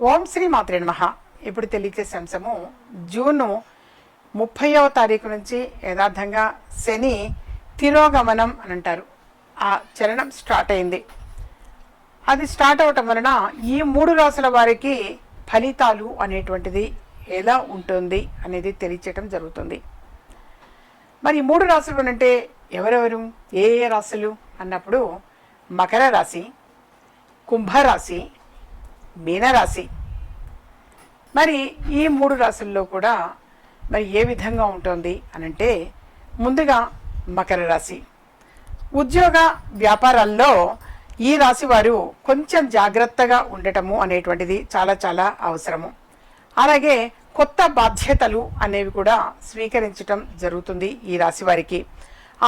ఓం శ్రీ మాత్రే నమః. ఇప్పుడు తెలియజేసే అంశము జూను ముప్పైవ తారీఖు నుంచి యథార్థంగా శని తిరోగమనం అని అంటారు. ఆ చలనం స్టార్ట్ అయింది. అది స్టార్ట్ అవటం వలన ఈ మూడు రాసుల వారికి ఫలితాలు అనేటువంటిది ఎలా ఉంటుంది అనేది తెలియచేయటం జరుగుతుంది. మరి మూడు రాసులు అంటే ఎవరెవరు ఏ ఏ రాశులు అన్నప్పుడు మకర రాశి కుంభరాశి మీనరాశి. మరి ఈ మూడు రాశుల్లో కూడా మరి ఏ విధంగా ఉంటుంది అనంటే ముందుగా మకర రాశి. ఉద్యోగ వ్యాపారాల్లో ఈ రాశి వారు కొంచెం జాగ్రత్తగా ఉండటము అనేటువంటిది చాలా చాలా అవసరము. అలాగే కొత్త బాధ్యతలు అనేవి కూడా స్వీకరించటం జరుగుతుంది ఈ రాశి వారికి.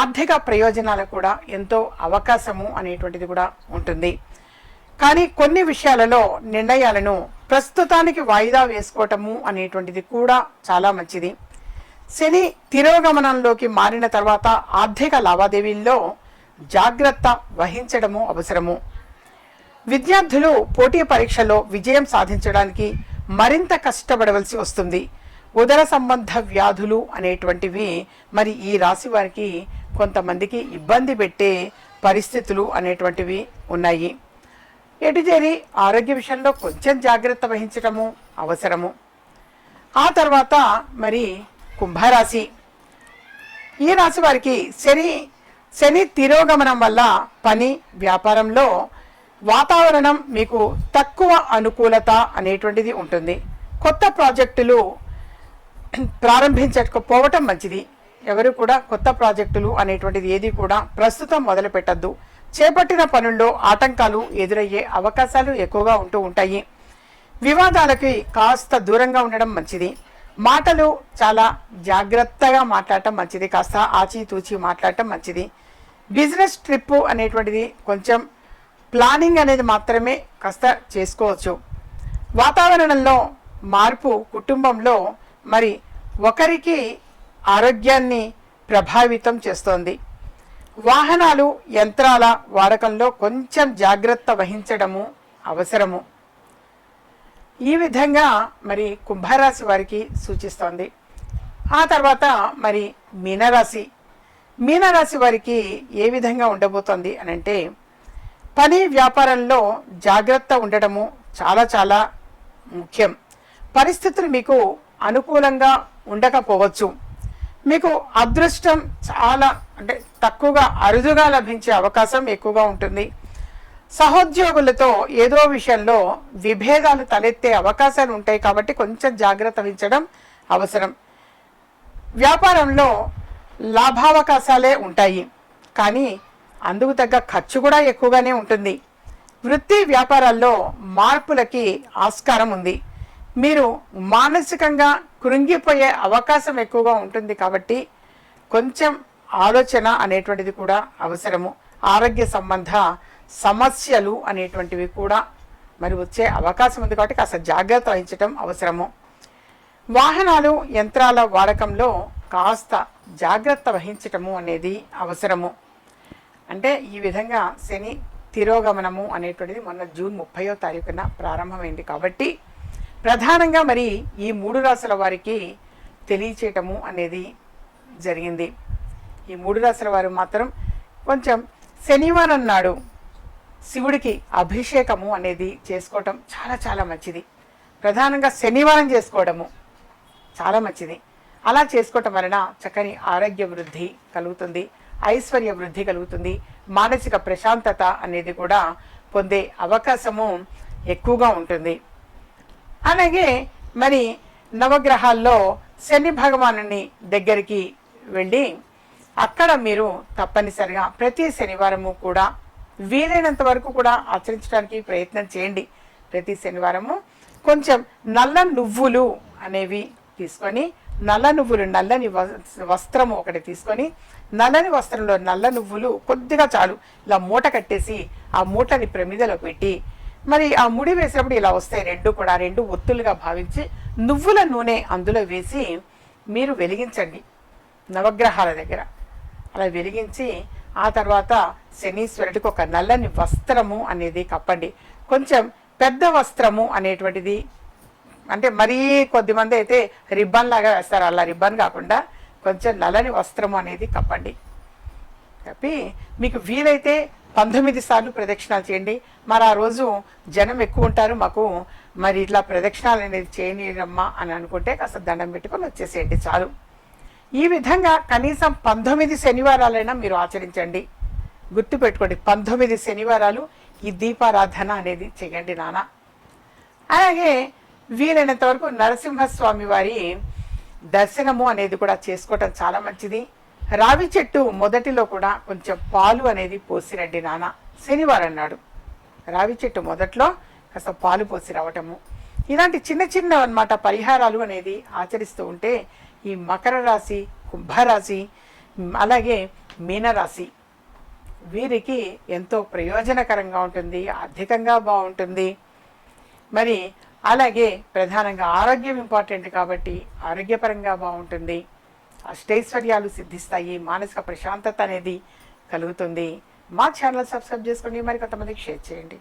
ఆర్థిక ప్రయోజనాలు కూడా ఎంతో అవకాశము అనేటువంటిది కూడా ఉంటుంది. కానీ కొన్ని విషయాలలో నిర్ణయాలను ప్రస్తుతానికి వాయిదా వేసుకోవటము అనేటువంటిది కూడా చాలా మంచిది. శని తిరోగమనంలోకి మారిన తర్వాత ఆర్థిక లావాదేవీల్లో జాగ్రత్త వహించడము అవసరము. విద్యార్థులు పోటీ పరీక్షలో విజయం సాధించడానికి మరింత కష్టపడవలసి వస్తుంది. ఉదర సంబంధ వ్యాధులు అనేటువంటివి మరి ఈ రాశి వారికి కొంతమందికి ఇబ్బంది పెట్టే పరిస్థితులు అనేటువంటివి ఉన్నాయి. ఎటు చేరి ఆరోగ్య విషయంలో కొంచెం జాగ్రత్త వహించటము అవసరము. ఆ తర్వాత మరి కుంభరాశి. ఈ రాశి వారికి శని శని తిరోగమనం వల్ల పని వ్యాపారంలో వాతావరణం మీకు తక్కువ అనుకూలత అనేటువంటిది ఉంటుంది. కొత్త ప్రాజెక్టులు ప్రారంభించకపోవటం మంచిది. ఎవరు కూడా కొత్త ప్రాజెక్టులు అనేటువంటిది ఏది కూడా ప్రస్తుతం మొదలు పెట్టద్దు చేపట్టిన పనుల్లో ఆటంకాలు ఎదురయ్యే అవకాశాలు ఎక్కువగా ఉంటూ ఉంటాయి. వివాదాలకి కాస్త దూరంగా ఉండడం మంచిది. మాటలు చాలా జాగ్రత్తగా మాట్లాడటం మంచిది. కాస్త ఆచితూచి మాట్లాడటం మంచిది. బిజినెస్ ట్రిప్ అనేటువంటిది కొంచెం ప్లానింగ్ అనేది మాత్రమే కాస్త చేసుకోవచ్చు. వాతావరణంలో మార్పు కుటుంబంలో మరి ఒకరికి ఆరోగ్యాన్ని ప్రభావితం చేస్తోంది. వాహనాలు యంత్రాల వాడకంలో కొంచెం జాగ్రత్త వహించడము అవసరము. ఈ విధంగా మరి కుంభరాశి వారికి సూచిస్తోంది. ఆ తర్వాత మరి మీనరాశి. మీనరాశి వారికి ఏ విధంగా ఉండబోతోంది అని అంటే పని వ్యాపారంలో జాగ్రత్త ఉండటము చాలా చాలా ముఖ్యం. పరిస్థితులు మీకు అనుకూలంగా ఉండకపోవచ్చు. మీకు అదృష్టం చాలా అంటే తక్కువగా అరుదుగా లభించే అవకాశం ఎక్కువగా ఉంటుంది. సహోద్యోగులతో ఏదో విషయంలో విభేదాలు తలెత్తే అవకాశాలు ఉంటాయి కాబట్టి కొంచెం జాగ్రత్త వహించడం అవసరం. వ్యాపారంలో లాభావకాశాలే ఉంటాయి. కానీ అందుకు తగ్గ ఖర్చు కూడా ఎక్కువగానే ఉంటుంది. వృత్తి వ్యాపారాల్లో మార్పులకి ఆస్కారం ఉంది. మీరు మానసికంగా కృంగిపోయే అవకాశం ఎక్కువగా ఉంటుంది కాబట్టి కొంచెం ఆలోచన అనేటువంటిది కూడా అవసరము. ఆరోగ్య సంబంధ సమస్యలు అనేటువంటివి కూడా మరి వచ్చే అవకాశం ఉంది కాబట్టి కాస్త జాగ్రత్త వహించడం అవసరము. వాహనాలు యంత్రాల వాడకంలో కాస్త జాగ్రత్త వహించటము అనేది అవసరము. అంటే ఈ విధంగా శని తిరోగమనము అనేటువంటిది మొన్న జూన్ ముప్పయో తారీఖున ప్రారంభమైంది కాబట్టి ప్రధానంగా మరి ఈ మూడు రాసుల వారికి తెలియచేయటము అనేది జరిగింది. ఈ మూడు రాసుల వారు మాత్రం కొంచెం శనివారం నాడు శివుడికి అభిషేకము అనేది చేసుకోవటం చాలా చాలా మంచిది. ప్రధానంగా శనివారం చేసుకోవడము చాలా మంచిది. అలా చేసుకోవటం వలన చక్కని ఆరోగ్య వృద్ధి కలుగుతుంది ఐశ్వర్య వృద్ధి కలుగుతుంది మానసిక ప్రశాంతత అనేది కూడా పొందే అవకాశము ఎక్కువగా ఉంటుంది. అలాగే మరి నవగ్రహాల్లో శని భగవానుని దగ్గరికి వెళ్ళి అక్కడ మీరు తప్పనిసరిగా ప్రతి శనివారము కూడా వీలైనంత వరకు కూడా ఆచరించడానికి ప్రయత్నం చేయండి. ప్రతి శనివారము కొంచెం నల్ల నువ్వులు అనేవి తీసుకొని నల్ల నువ్వులు నల్లని వ- వస్త్రము ఒకటి తీసుకొని నల్లని వస్త్రంలో నల్ల నువ్వులు కొద్దిగా చాలు. ఇలా మూట కట్టేసి ఆ మూటని ప్రమిదలో పెట్టి మరి ఆ ముడి వేసినప్పుడు ఇలా వస్తాయి రెండు కూడా రెండు ఒత్తులుగా భావించి నువ్వుల నూనె అందులో వేసి మీరు వెలిగించండి నవగ్రహాల దగ్గర. అలా వెలిగించి ఆ తర్వాత శనీశ్వరుడికి ఒక నల్లని వస్త్రము అనేది కప్పండి. కొంచెం పెద్ద వస్త్రము అనేటువంటిది అంటే మరీ కొద్దిమంది అయితే రిబ్బన్ లాగా వేస్తారు. అలా రిబ్బన్ కాకుండా కొంచెం నల్లని వస్త్రము అనేది కప్పండి. కప్పి మీకు వీలైతే పంతొమ్మిది సార్లు ప్రదక్షిణాలు చేయండి. మరి ఆ రోజు జనం ఎక్కువ ఉంటారు. మాకు మరి ఇట్లా ప్రదక్షిణాలు అనేది చేయనీయమ్మా అని అనుకుంటే కాస్త దండం పెట్టుకొని వచ్చేసేయండి చాలు. ఈ విధంగా కనీసం పంతొమ్మిది శనివారాలైనా మీరు ఆచరించండి. గుర్తుపెట్టుకోండి పంతొమ్మిది శనివారాలు ఈ దీపారాధన అనేది చేయండి నాన్న. అలాగే వీలైనంత వరకు నరసింహస్వామి వారి దర్శనము అనేది కూడా చేసుకోవటం చాలా మంచిది. రావి చెట్టు మొదటిలో కూడా కొంచెం పాలు అనేది పోసిరండి నాన్న. శనివారం నాడు రావి చెట్టు మొదట్లో కాస్త పాలు పోసి రావటము. ఇలాంటి చిన్న చిన్న అనమాట పరిహారాలు అనేది ఆచరిస్తూ ఉంటే ఈ మకర రాశి కుంభరాశి అలాగే మీనరాశి వీరికి ఎంతో ప్రయోజనకరంగా ఉంటుంది ఆర్థికంగా బాగుంటుంది. మరి అలాగే ప్రధానంగా ఆరోగ్యం ఇంపార్టెంట్ కాబట్టి ఆరోగ్యపరంగా బాగుంటుంది. అష్టైశ్వర్యాలు సిద్ధిస్తాయి. మానసిక ప్రశాంతత అనేది కలుగుతుంది. మా ఛానల్ సబ్స్క్రైబ్ చేసుకోండి. మరి కొంతమందికి షేర్ చేయండి.